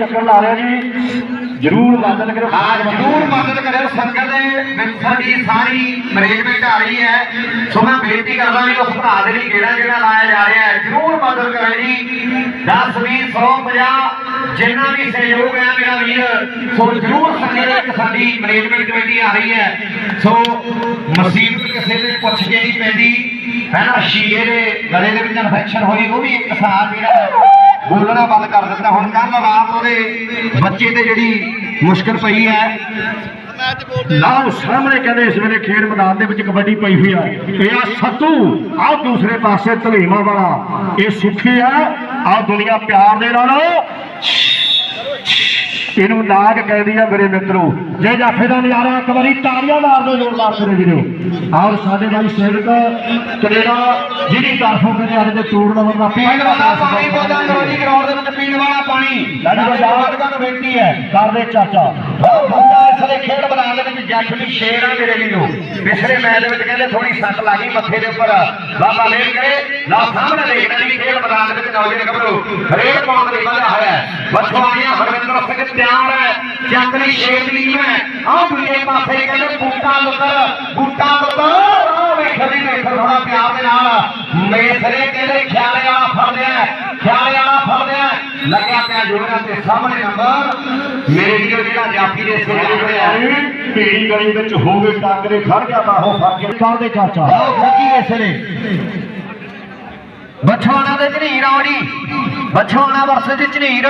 ਚੱਕਰ ਲਾ ਰਿਹਾ ਜੀ। ਜਰੂਰ ਮਦਦ ਕਰੋ ਹਾਂ, ਜਰੂਰ ਮਦਦ ਕਰਿਓ। ਸੰਗਤ ਦੇ ਵਿੱਚ ਸਾਡੀ ਸਾਰੀ ਮੈਨੇਜਮੈਂਟ ਆ ਰਹੀ ਹੈ। ਸੋ ਮੈਂ ਬੇਨਤੀ ਕਰਦਾ ਵੀ ਉਸ ਭਰਾ ਦੇ ਲਈ ਕਿਹੜਾ ਜਿਹੜਾ ਲਾਇਆ ਜਾ ਰਿਹਾ ਹੈ, ਜਰੂਰ ਮਦਦ ਕਰੋ ਜੀ। 10 20 100 50 ਜਿੰਨਾ ਵੀ ਸਹਿਯੋਗ ਹੈ ਮੇਰਾ ਵੀਰ, ਸੋ ਜਰੂਰ ਸੰਗਤ ਦੇ ਵਿੱਚ ਸਾਡੀ ਮੈਨੇਜਮੈਂਟ ਕਮੇਟੀ ਆ ਰਹੀ ਹੈ। ਸੋ ਮੁਸੀਬਤ ਕਿਸੇ ਦੇ ਪੁੱਛ ਕੇ ਨਹੀਂ ਪੈਂਦੀ। ਪਹਿਲਾਂ ਸ਼ੀਏ ਦੇ ਗਲੇ ਦੇ ਵਿੱਚ ਇਨਫੈਕਸ਼ਨ ਹੋਈ, ਉਹ ਵੀ ਇੱਕ ਸਾਲ ਜਿਹੜਾ ਬੋਲਣਾ ਬੰਦ ਕਰ ਦਿੱਤਾ। ਹੁਣ ਕੱਲ ਰਾਤ ਉਹਦੇ ਬੱਚੇ ਤੇ ਜਿਹੜੀ ਮੁਸ਼ਕਲ ਪਈ ਹੈ, ਲਾਓ ਸਾਹਮਣੇ ਕਹਿੰਦੇ ਇਸ ਵੇਲੇ ਖੇਡ ਮੈਦਾਨ ਦੇ ਵਿੱਚ ਕਬੱਡੀ ਪਈ ਹੋਈ ਆ ਇਹ ਆ ਸੱਤੂ ਆਹ ਦੂਸਰੇ ਪਾਸੇ ਧਲੇਵਾ ਵਾਲਾ। ਇਹ ਸੁੱਖੀ ਆ ਆਹ ਦੁਨੀਆ ਪਿਆਰ ਦੇ ਨਾਲ। ਇਹਨੂੰ ਨਾਗ ਕਹਿੰਦੀ ਆ ਮੇਰੇ ਮਿੱਤਰੋ। ਜੇ ਜਾਫੇ ਦਾ ਨਜ਼ਾਰਾ ਇੱਕ ਵਾਰੀ ਤਾੜੀਆਂ ਮਾਰ ਦਿਓ ਜ਼ੋਰਦਾਰ ਮੇਰੇ ਵੀਰੋ। ਆਹ ਸਾਡੇ ਭਾਈ ਸੇਵਕ ਕੈਨੇਡਾ ਜਿਹਦੀ ਤਰਫੋਂ ਮੇਰੇ ਅੱਜ ਦੇ ਟੂਰਨਾਮੈਂਟ ਦਾ ਪੀਣ ਵਾਲਾ ਪਾਣੀ ਬੋਤਲ ਕਰੋ ਜੀ ਗਰਾਊਂਡ ਦੇ ਵਿੱਚ ਪੀਣ ਵਾਲਾ ਪਾਣੀ। ਲਾਡੀ ਬਾਜ਼ਾਰ ਦਾ ਬੇਨਤੀ ਹੈ। ਕਰਦੇ ਚਾਚਾ। ਉਹ ਬੰਦਾ ਇਸ ਦੇ ਖੇਡ ਮੈਦਾਨ ਦੇ ਵਿੱਚ ਜੱਟ ਵੀ ਸ਼ੇਰ ਆ ਮੇਰੇ ਵੀਰੋ। ਪਿਛਲੇ ਮੈਚ ਦੇ ਵਿੱਚ ਕਹਿੰਦੇ ਥੋੜੀ ਸੱਟ ਲੱਗੀ ਮੱਥੇ ਦੇ ਉੱਪਰ। ਬਾਬਾ ਮੇਰ ਕਰੇ ਨਾ ਸਾਹਮਣੇ ਦੇਖਣਾ ਵੀ ਖੇਡ ਮੈਦਾਨ ਦੇ ਵਿੱਚ ਨੌਜਵਾਨ ਗੱਭਰੂ ਹਰੇਕ ਪਾਉਂਡ ਦੇ ਵਧਿਆ ਹੋਇਆ ਹੈ। ਬਛਵਾਣੀਆਂ ਹਰਵਿੰਦਰ ਸਿੰਘ ਤਿਆਰ ਹੈ। ਚੱਕ ਲਈ ਸ਼ੇਰ ਦੀ ਟੀਮ ਹੈ ਆਹ ਦੂਜੇ ਪਾਸੇ ਕਹਿੰਦੇ ਬੂਟਾ ਲੁੱਤਰ ਬੂਟਾ ਲੁੱਤਰ ਆਹ ਵੇਖੋ ਜੀ ਵੇਖੋ ਥੋੜਾ ਪਿਆਰ ਦੇ ਨਾਲ। ਮੇਸਰੇ ਕਹਿੰਦੇ ਖਿਆਲੇ ਵਾਲਾ ਫੜਦਿਆ ਖਿਆਲੇ ਵਾਲਾ ਫੜਦਿਆ ਲੱਗਿਆ ਪਿਆ ਜੋਰਾਂ ਤੇ ਸਾਹਮਣੇ ਨੰਬਰ। ਮੇਰੇ ਵੀਰੋ ਜਿਹੜਾ ਜਾਫੀ ਦੇ ਸਿਰ ਦੇ ਹੈ। ਭੀੜੀ ਗਲੀ ਵਿੱਚ ਹੋ ਗਏ ਟਾਂਗਰੇ ਖੜ ਗਿਆ ਬਾਹੋਂ ਫੜ ਕੇ ਕਰਦੇ ਚਾਚਾ? ਆਓ ਫੱਕੀ ਇਸ ਨੇ ਬਛਵਾਣਾ ਦੇ ਝਨੀਰ ਆਉਣੀ। ਬਛਵਾਣਾ ਵਰਸੇ ਚ ਝਨੀਰ।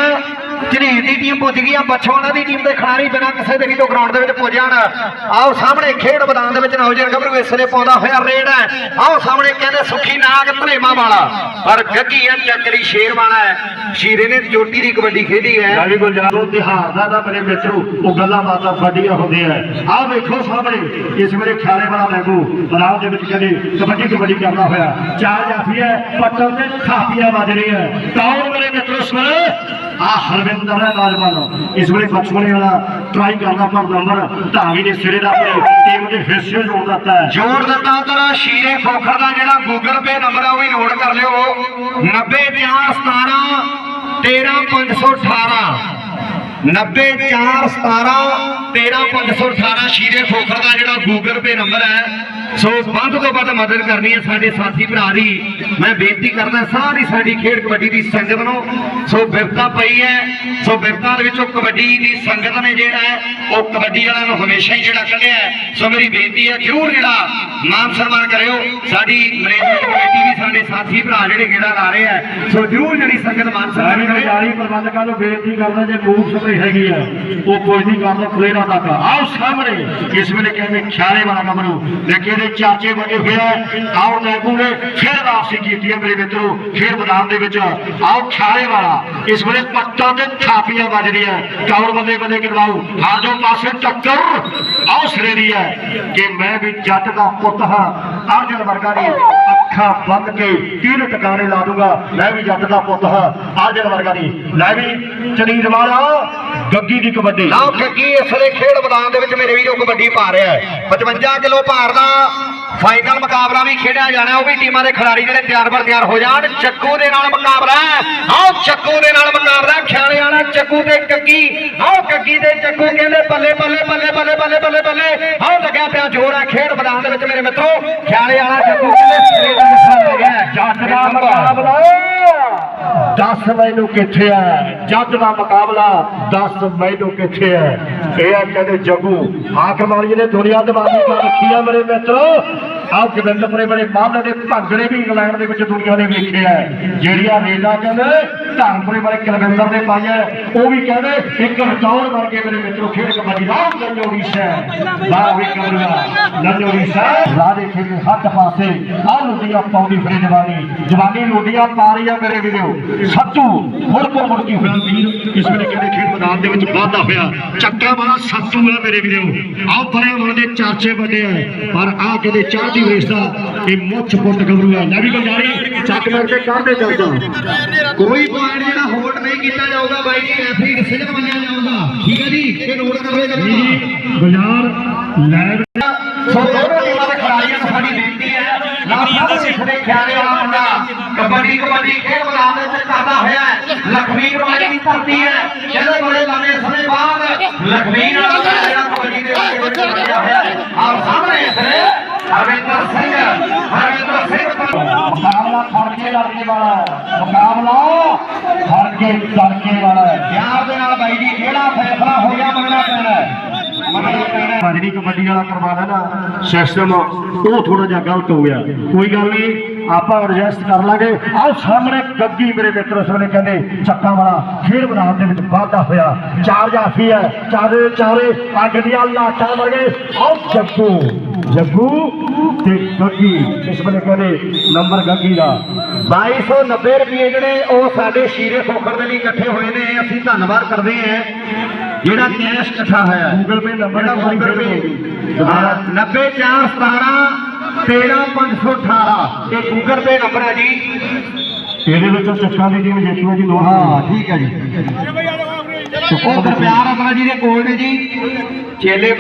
ਝਨੀਰ ਦੀ ਟੀਮ ਪੁੱਜ ਗਈ ਆ ਬਛਵਾਣਾ ਦੀ ਟੀਮ ਦੇ ਖਿਡਾਰੀ ਬਿਨਾਂ ਕਿਸੇ ਦੇ ਵੀ ਤੋਂ ਗਰਾਊਂਡ ਦੇ ਵਿੱਚ ਪੁੱਜ ਜਾਣ। ਆਓ ਸਾਹਮਣੇ ਖੇਡ ਮੈਦਾਨ ਦੇ ਵਿੱਚ ਨੌਜਵਾਨ ਗੱਭਰੂ ਇਸ ਨੇ ਪਾਉਂਦਾ ਹੋਇਆ ਰੇਡ ਹੈ। ਆਓ ਸਾਹਮਣੇ ਕਹਿੰਦੇ ਸੁਖੀ ਨਾਗ ਧਲੇਮਾ ਵਾਲਾ। ਪਰ ਗੱਗੀ ਆ ਚੱਕਰੀ ਸ਼ੇਰਵਾਨਾ ਹੈ। ਸ਼ੀਰੇ ਨੇ ਚੋਟੀ ਦੀ ਕਬੱਡੀ ਖੇਡੀ ਹੈ। ਜਾਲੀ ਗੁਲਜ਼ਾਰੋ ਤਿਹਾਰ ਦਾ ਤਾਂ ਮੇਰੇ ਮਿੱਤਰੋ, ਉਹ ਗੱਲਾਂ ਬਾਤਾਂ ਫੱਡੀਆਂ ਹੁੰਦੀਆਂ ਆਹ ਵੇਖੋ ਸਾਹਮਣੇ, ਇਸ ਵੇਲੇ ਖਿਆਲੇ ਵਾਲਾ ਮੈਗੂ ਮੈਦਾਨ ਦੇ ਵਿੱਚ ਕਹਿੰਦੇ ਕਬੱਡੀ ਕਬੱਡੀ ਕਰਦਾ ਹੋਇਆ। ਚਾਰ ਜਾਫੀ ਹੈ ਪੱਟਲ ਤੇ ਥਾਪੀਆਂ ਵੱਜ ਰਹੀ ਹੈ। ਕੌਣ ਮੇਰੇ ਮਿੱਤਰੋ ਇਸ ਆ ਹਰਵਿੰਦਰ ਹੈ ਨੌਜਵਾਨ ਇਸ ਵੇਲੇ ਬਚਪਨੇ ਵਾਲਾ ਟਰਾਈ ਕਰਦਾ ਪਰ ਨੰਬਰ ਢਾਵੀ ਦੇ ਸਿਰੇ ਦਾ ਆਪਣੀ ਟੀਮ ਦੇ ਹਿੱਸੇ ਜੋੜ ਦਿੱਤਾ ਜੋੜ ਦਿੱਤਾ ਉਧਰ ਸ਼ੀਰੇ ਖੋਖਰ ਦਾ ਜਿਹੜਾ ਗੂਗਲ ਪੇ ਨੰਬਰ ਆ ਉਹ ਵੀ ਨੋਟ ਕਰ ਲਿਓ। 90 17 13518 90 17 13518 ਸ਼ੀਰੇ ਖੋਖਰ ਦਾ ਜਿਹੜਾ ਗੂਗਲ ਪੇ ਨੰਬਰ ਹੈ ਸੋ ਵੱਧ ਤੋਂ ਵੱਧ ਮਦਦ ਕਰਨੀ ਹੈ ਸਾਡੇ ਸਾਥੀ ਭਰਾ ਦੀ। ਮੈਂ ਬੇਨਤੀ ਕਰਦਾ ਸਾਰੀ ਸਾਡੀ ਖੇਡ ਕਬੱਡੀ ਦੀ ਸੰਗਤ ਨੂੰ। ਸੋ ਵਿਪਤਾ ਪਈ ਹੈ ਸੋ ਵਿਪਤਾ ਦੇ ਵਿੱਚੋਂ ਕਬੱਡੀ ਦੀ ਸੰਗਤ ਨੇ ਜਿਹੜਾ ਹੈ ਉਹ ਕਬੱਡੀ ਵਾਲਿਆਂ ਨੂੰ ਹਮੇਸ਼ਾ ਹੀ ਜਿਹੜਾ ਕੱਢਿਆ। ਸੋ ਮੇਰੀ ਬੇਨਤੀ ਹੈ ਜਰੂਰ ਜਿਹੜਾ ਮਾਨ ਸਨਮਾਨ ਕਰਿਓ। ਸਾਡੀ ਮੈਨੇਜਮੈਂਟ ਕਮੇਟੀ ਵੀ ਸਾਡੇ ਸਾਥੀ ਭਰਾ ਜਿਹੜੇ ਗੇੜਾ ਲਾ ਰਹੇ ਆ ਸੋ ਜਰੂਰ ਜਿਹੜੀ ਸੰਗਤ ਮਾਨ ਸਨਮਾਨ ਕਰੇ। ਜਾਰੀ ਪ੍ਰਬੰਧਕਾਂ ਨੂੰ ਬੇਨਤੀ ਕਰਦਾ ਜੇ ਮੂਕ ਸਮੇਂ ਹੈਗੀ ਆ ਉਹ ਕੋਈ ਨਹੀਂ ਕਰਦਾ ਫਲੇਰਾ ਤੱਕ ਆਓ ਸਾਹਮਣੇ। ਇਸ ਵੇਲੇ ਕਹਿੰਦੇ ਖਿਆਲੇ ਵਾਲਾ ਨੰਬਰੂ ਦੇਖੇ ਦੇ ਚਾਚੇ ਬਣੇ ਹੋਏ ਆਓ ਨੈਬੂ ਨੇ ਫਿਰ ਵਾਪਸੀ ਕੀਤੀ ਹੈ ਮੇਰੇ ਮਿੱਤਰੋ। ਖੇਡ ਮੈਦਾਨ ਦੇ ਵਿੱਚ। ਆਓ ਖਿਆਲੇ ਵਾਲਾ। ਇਸ ਵੇਲੇ ਪੱਟਾਂ ਤੇ ਥਾਪੀਆਂ ਵੱਜ ਰਹੀਆਂ ਕੌਣ ਬੰਦੇ ਬੰਦੇ ਕਰਵਾਉ ਹਰ ਦੋ ਪਾਸੇ ਟੱਕਰ। ਆਓ ਸਿਰੇ ਦੀ ਹੈ ਕਿ ਮੈਂ ਵੀ ਜੱਟ ਦਾ ਪੁੱਤ ਹਾਂ। ਅਰਜਨ ਵਰਗਾ ਦੀ ਅੱਖਾਂ ਬੰਦ ਕੇ ਤੀਰ ਟਿਕਾਣੇ ਲਾ ਦੂੰਗਾ। ਮੈਂ ਵੀ ਜੱਟ ਦਾ ਪੁੱਤ ਹਾਂ। ਅਰਜਨ ਵਰਗਾ ਦੀ ਲੈ ਵੀ ਚਨੀਰ ਵਾਲਾ। ਗੱਗੀ ਦੀ ਕਬੱਡੀ। ਲਓ ਗੱਗੀ ਇਸ ਵੇਲੇ ਖੇਡ ਮੈਦਾਨ ਦੇ ਵਿੱਚ ਮੇਰੇ ਵੀਰੋ ਕਬੱਡੀ ਪਾ ਰਿਹਾ ਹੈ। 55 ਕਿਲੋ ਭਾਰ ਦਾ ਫਾਈਨਲ ਮੁਕਾਬਲਾ ਵੀ ਖੇਡਿਆ ਜਾਣਾ ਉਹ ਵੀ ਟੀਮਾਂ ਦੇ ਖਿਡਾਰੀ ਜਿਹੜੇ ਤਿਆਰ ਬਰ ਤਿਆਰ ਹੋ ਜਾਣ। ਚੱਕੂ ਦੇ ਨਾਲ ਮੁਕਾਬਲਾ ਆਓ ਚੱਕੂ ਦੇ ਨਾਲ ਮੁਕਾਬਲਾ ਖਿਆਲੇ ਵਾਲਾ ਚੱਕੂ ਤੇ ਕੱਗੀ ਆਓ ਕੱਗੀ ਤੇ ਚੱਕੂ ਕਹਿੰਦੇ ਬੱਲੇ ਬੱਲੇ ਬੱਲੇ ਬੱਲੇ ਬੱਲੇ ਬੱਲੇ ਬੱਲੇ। ਆਓ ਲੱਗਿਆ ਪਿਆ ਜੋਰ ਹੈ ਖੇਡ ਮੈਦਾਨ ਦੇ ਵਿੱਚ ਮੇਰੇ ਮਿੱਤਰੋ। ਖਿਆਲੇ ਵਾਲਾ ਚੱਕੂ ਕਹਿੰਦੇ ਸਿਰੇ ਦਾ। ਜੱਟ ਦਾ ਮੁਕਾਬਲਾ। 10 ਮੈਨੂੰ ਕਿੱਥੇ ਹੈ ਜੱਜ ਦਾ ਮੁਕਾਬਲਾ 10 ਮੈਨੂੰ ਕਿੱਥੇ ਹੈ ਇਹ ਆ ਕਹਿੰਦੇ ਜੱਗੂ ਹਾਕਮ ਵਾਲੀ ਨੇ ਦੁਨੀਆ ਦਿਵਾਨੀ ਕਰ ਰੱਖੀ ਆ ਮੇਰੇ ਮਿੱਤਰੋ। ਆਹ ਗੋਬਿੰਦਪੁਰੇ ਬੜੇ ਮਾਮਲੇ ਦੇ ਭੰਗੜੇ ਵੀ ਇੰਗਲੈਂਡ ਦੇ ਵਿੱਚ ਦੁਨੀਆ ਨੇ ਵੇਖੇ ਆ। ਜਿਹੜੀਆਂ ਰੇਲਾਂ ਕਹਿੰਦੇ, ਧਰਮਪੁਰੇ ਵਾਲੇ ਕੁਲਵਿੰਦਰ ਦੇ ਪਾਈਆ ਉਹ ਵੀ ਕਹਿੰਦੇ, ਇੱਕ ਰਟੌਰ ਵਰਗੇ ਮੇਰੇ ਮਿੱਤਰੋ, ਖੇਡ ਕਬੱਡੀ ਦਾ ਲੰਜੋੜੀ ਸ਼ਹਿ ਵਾਹ ਵੀ ਕਬਰਗਾ ਲੰਜੋੜੀ ਸ਼ਹਿ ਰਾਦੇ ਖੇਡ ਹੱਥ ਪਾਸੇ, ਆਹ ਲੁੱਡੀਆਂ ਪਾਉਂਦੀ ਫਿਰੇ ਜਵਾਨੀ। ਜਵਾਨੀ ਲੁੱਡੀਆਂ ਪਾ ਰਹੀ ਆ ਮੇਰੇ ਵੀਰੋ। ਸੱਤੂ ਮੁੜ ਕੋ ਮੁੜ ਕੀ ਹੋਇਆ? ਵੀਰ, ਇਸ ਵੇਲੇ ਕਹਿੰਦੇ ਖੇਡ ਮੈਦਾਨ ਦੇ ਵਿੱਚ ਵਾਧਾ ਹੋਇਆ ਚੱਕਾ ਵਾਲਾ ਸੱਤੂ ਹੈ ਮੇਰੇ ਵੀਰੋ। ਆਹ ਪਰੇ ਵਾਲੇ ਦੇ ਚਾਚੇ ਵੱਡੇ ਆ। ਪਰ ਆਹ ਕਹਿੰਦੇ ਚਾਹ ਦੀ ਵੇਚਦਾ ਇਹ ਮੁੱਛ ਪੁੱਟ ਗਬਰੂ ਆ ਲੈ ਵੀ ਗੁਲਜਾਰੀ ਚੱਕ ਮਾਰ ਕੇ ਕਰਦੇ ਚੱਲਦਾ ਕੋਈ ਪੁਆਇੰਟ ਜਿਹੜਾ ਹੋਲਡ ਨਹੀਂ ਕੀਤਾ ਜਾਊਗਾ ਬਾਈ ਜੀ ਰੈਫਰੀ ਡਿਸੀਜਨ ਮੰਨਿਆ ਜਾਊਗਾ। ਠੀਕ ਹੈ ਜੀ, ਇਹ ਨੋਟ ਕਰ ਲਓ ਜੀ ਗੁਲਜ਼ਾਰ ਲੈ ਕਬੱਡੀ ਕਬੱਡੀ ਖੇਡ ਮੈਦਾਨ ਦੇ ਵਿੱਚ ਕਰਦਾ ਹੋਇਆ ਹੈ। ਲਖਵੀਰ ਦੀ ਧਰਤੀ ਹੈ। ਜਿਹਦੇ ਲਖਮੀ ਨਾਲ ਜਿਹੜਾ ਕਬੱਡੀ ਦੇ ਵਿੱਚ ਲੱਗਿਆ ਹੋਇਆ ਹੈ। ਸਾਹਮਣੇ ਇਸ ਨੇ ਹਰਵਿੰਦਰ ਸਿੰਘ ਹਰਵਿੰਦਰ ਸਿੰਘ ਮੁਕਾਬਲਾ ਖੜਕੇ ਲੜਕੇ ਵਾਲਾ ਮੁਕਾਬਲਾ ਖੜਕੇ, ਲੜਕੇ ਵਾਲਾ ਪਿਆਰ ਦੇ ਨਾਲ ਬਾਈ ਜੀ ਜਿਹੜਾ ਫੈਸਲਾ ਹੋ ਗਿਆ ਮੰਨਣਾ ਪੈਣਾ ਜਿਹੜੀ ਕਬੱਡੀ ਵਾਲਾ ਕਰਵਾ ਲੈਣਾ ਸਿਸਟਮ, ਉਹ ਥੋੜਾ ਜਿਹਾ ਗਲਤ ਹੋ ਗਿਆ। ਕੋਈ ਗੱਲ ਨਹੀਂ ਆਪਾਂ ਐਡਜਸਟ ਕਰ ਲਾਂਗੇ। ਆਹ ਸਾਹਮਣੇ ਗੱਗੀ ਮੇਰੇ ਮਿੱਤਰ ਉਸ ਵੇਲੇ ਕਹਿੰਦੇ ਚੱਕਾਂ ਵਾਲਾ ਖੇਡ ਮੈਦਾਨ ਦੇ ਵਿੱਚ ਵਾਧਾ ਹੋਇਆ। ਚਾਰ ਜਾਫੀ ਹੈ ਚਾਰੇ ਚਾਰੇ ਅੱਗ ਦੀਆਂ ਲਾਟਾਂ ਵਰਗੇ ਆਹ ਜੱਗੂ ਜੱਗੂ ਤੇ ਗੱਗੀ। ਇਸ ਵੇਲੇ ਕਹਿੰਦੇ ਨੰਬਰ ਗੱਗੀ ਦਾ। 2290 ਰੁਪਏ ਜਿਹੜੇ ਉਹ ਸਾਡੇ ਸ਼ੀਰੇ ਖੋਖਰ ਦੇ ਲਈ ਇਕੱਠੇ ਹੋਏ ਨੇ ਅਸੀਂ ਧੰਨਵਾਦ ਕਰਦੇ ਹਾਂ। ਜਿਹੜਾ ਕੈਸ਼ ਇਕੱਠਾ ਹੋਇਆ। ਗੂਗਲ ਪੇ ਨੰਬਰ ਜਿਹੜਾ ਗੂਗਲ ਪੇ 90417 13518 ਇਹ ਗੂਗਲ ਪੇ ਨੰਬਰ ਹੈ ਜੀ। ਇਹਦੇ ਵਿੱਚ ਚੱਕਾਂ ਦੀ ਟੀਮ ਜੇਤੂ ਜੀ ਨੋਟ ਹਾਂ ਠੀਕ ਹੈ ਜੀ। ਉਹ ਗੁਰਪਿਆਰ ਆਪਣਾ ਜੀ ਦੇ ਕੋਲ ਨੇ ਜੀ। ਚੇਲੇ